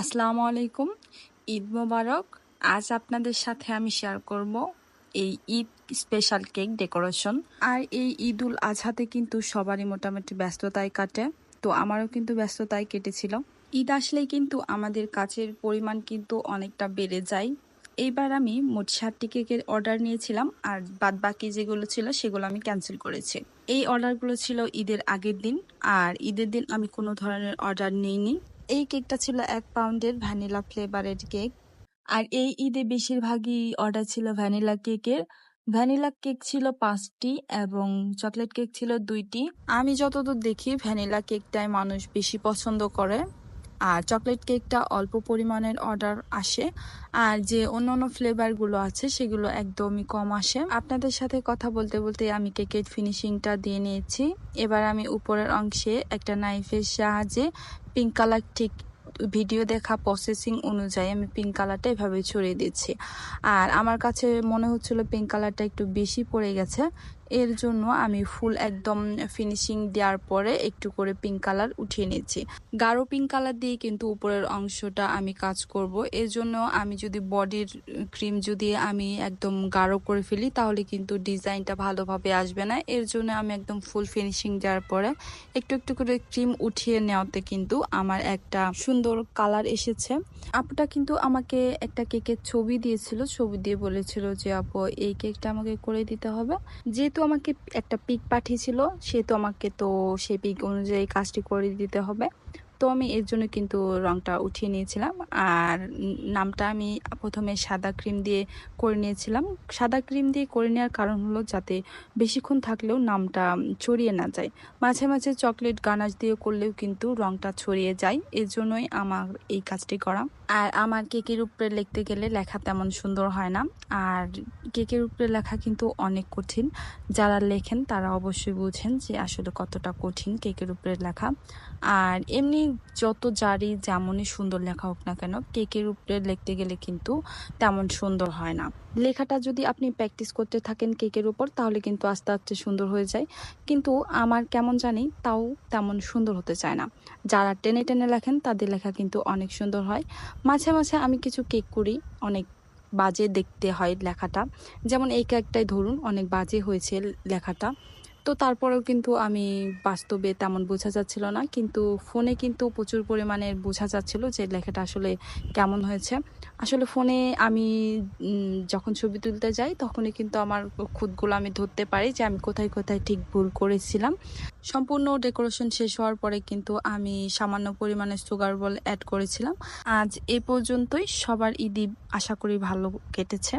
আসসালামু আলাইকুম। ঈদ মোবারক। আজ আপনাদের সাথে আমি শেয়ার করব এই ঈদ স্পেশাল কেক ডেকোরেশন আর এই ঈদ উল আজহাতে কিন্তু সবারই মোটামুটি ব্যস্ততায় কাটে। তো আমারও কিন্তু ব্যস্ততায় কেটেছিল। ঈদ আসলেই কিন্তু আমাদের কাছের পরিমাণ কিন্তু অনেকটা বেড়ে যায়। এইবার আমি মোট ষাটটি কেকের অর্ডার নিয়েছিলাম আর বাদ বাকি যেগুলো ছিল সেগুলো আমি ক্যান্সেল করেছি। এই অর্ডারগুলো ছিল ঈদের আগের দিন। আর ঈদের দিন আমি কোনো ধরনের অর্ডার নিইনি। এই কেকটা ছিল এক পাউন্ডের ভ্যানিলা ফ্লেভারের কেক। আর এই ঈদে বেশিরভাগই অর্ডার ছিল ভ্যানিলা কেকের। ভ্যানিলা কেক ছিল পাঁচটি এবং চকলেট কেক ছিল দুইটি। আমি যতদূর দেখি, ভ্যানিলা কেকটাই মানুষ বেশি পছন্দ করে। আর চকলেট কেকটা অল্প পরিমাণের অর্ডার আসে। আর যে অন্য অন্য ফ্লেভারগুলো আছে, সেগুলো একদমই কম আসে। আপনাদের সাথে কথা বলতে বলতে আমি কেকের ফিনিশিংটা দিয়ে নিয়েছি। এবার আমি উপরের অংশে একটা নাইফের সাহায্যে পিঙ্ক কালার ঠিক ভিডিও দেখা প্রসেসিং অনুযায়ী আমি পিঙ্ক কালারটা এভাবে ছড়িয়ে দিচ্ছি আর আমার কাছে মনে হচ্ছিল পিঙ্ক কালারটা একটু বেশি পড়ে গেছে এর জন্য আমি ফুল একদম ফিনিশিং দেওয়ার পরে একটু করে পিঙ্ক কালার উঠিয়ে নিচ্ছি। গাঢ় পিঙ্ক কালার দিয়ে কিন্তু উপরের অংশটা আমি কাজ করব। এর জন্য আমি যদি বডির ক্রিম যদি আমি একদম গাঢ় করে ফেলি, তাহলে কিন্তু ডিজাইনটা ভালোভাবে আসবে না। এর জন্য আমি একদম ফুল ফিনিশিং দেওয়ার পরে একটু একটু করে ক্রিম উঠিয়ে নেওয়াতে কিন্তু আমার একটা সুন্দর কালার এসেছে। আপুটা কিন্তু আমাকে একটা কেকের ছবি দিয়েছিল। ছবি দিয়ে বলেছিল যে, আপু, এই কেকটা আমাকে করে দিতে হবে। যেহেতু যেহেতু আমাকে একটা পিক পাঠিয়েছিল, সেহেতু আমাকে তো সেই পিক অনুযায়ী কাজটি করে দিতে হবে। তো আমি এর জন্য কিন্তু রংটা উঠিয়ে নিয়েছিলাম। আর নামটা আমি প্রথমে সাদা ক্রিম দিয়ে করে নিয়েছিলাম। সাদা ক্রিম দিয়ে করে নেওয়ার কারণ হলো যাতে বেশিক্ষণ থাকলেও নামটা ছড়িয়ে না যায়। মাঝে মাঝে চকলেট গানাশ দিয়ে করলেও কিন্তু রংটা ছড়িয়ে যায়। এর জন্যই আমার এই কাজটি করা। আর আমার কেকের উপরে লিখতে গেলে লেখা তেমন সুন্দর হয় না। আর কেকের উপরে লেখা কিন্তু অনেক কঠিন। যারা লেখেন তারা অবশ্যই বুঝেন যে আসলে কতটা কঠিন কেকের উপরে লেখা। আর এমনি যত জারি যেমনই সুন্দর লেখা হোক না কেন, কেকের উপরে লিখতে গেলে কিন্তু তেমন সুন্দর হয় না। লেখাটা যদি আপনি প্র্যাকটিস করতে থাকেন কেকের উপর, তাহলে কিন্তু আস্তে আস্তে সুন্দর হয়ে যায়। কিন্তু আমার কেমন জানি তাও তেমন সুন্দর হতে চায় না। যারা টেনে টেনে লেখেন, তাদের লেখা কিন্তু অনেক সুন্দর হয়। মাঝে মাঝে আমি কিছু কেক করি, অনেক বাজে দেখতে হয় লেখাটা। যেমন এই কেকটাই ধরুন অনেক বাজে হয়েছে লেখাটা। তো তারপরেও কিন্তু আমি বাস্তবে তেমন বোঝা যাচ্ছিল না। কিন্তু ফোনে কিন্তু প্রচুর পরিমাণে বোঝা যাচ্ছিল যে লেখাটা আসলে কেমন হয়েছে। আসলে ফোনে আমি যখন ছবি তুলতে যাই, তখনই কিন্তু আমার খুদগুলো আমি ধরতে পারি যে আমি কোথায় কোথায় ঠিক ভুল করেছিলাম। সম্পূর্ণ ডেকোরেশন শেষ হওয়ার পরে কিন্তু আমি সামান্য পরিমাণে সুগার বল অ্যাড করেছিলাম। আজ এ পর্যন্তই। সবার ঈদি আশা করি ভালো কেটেছে।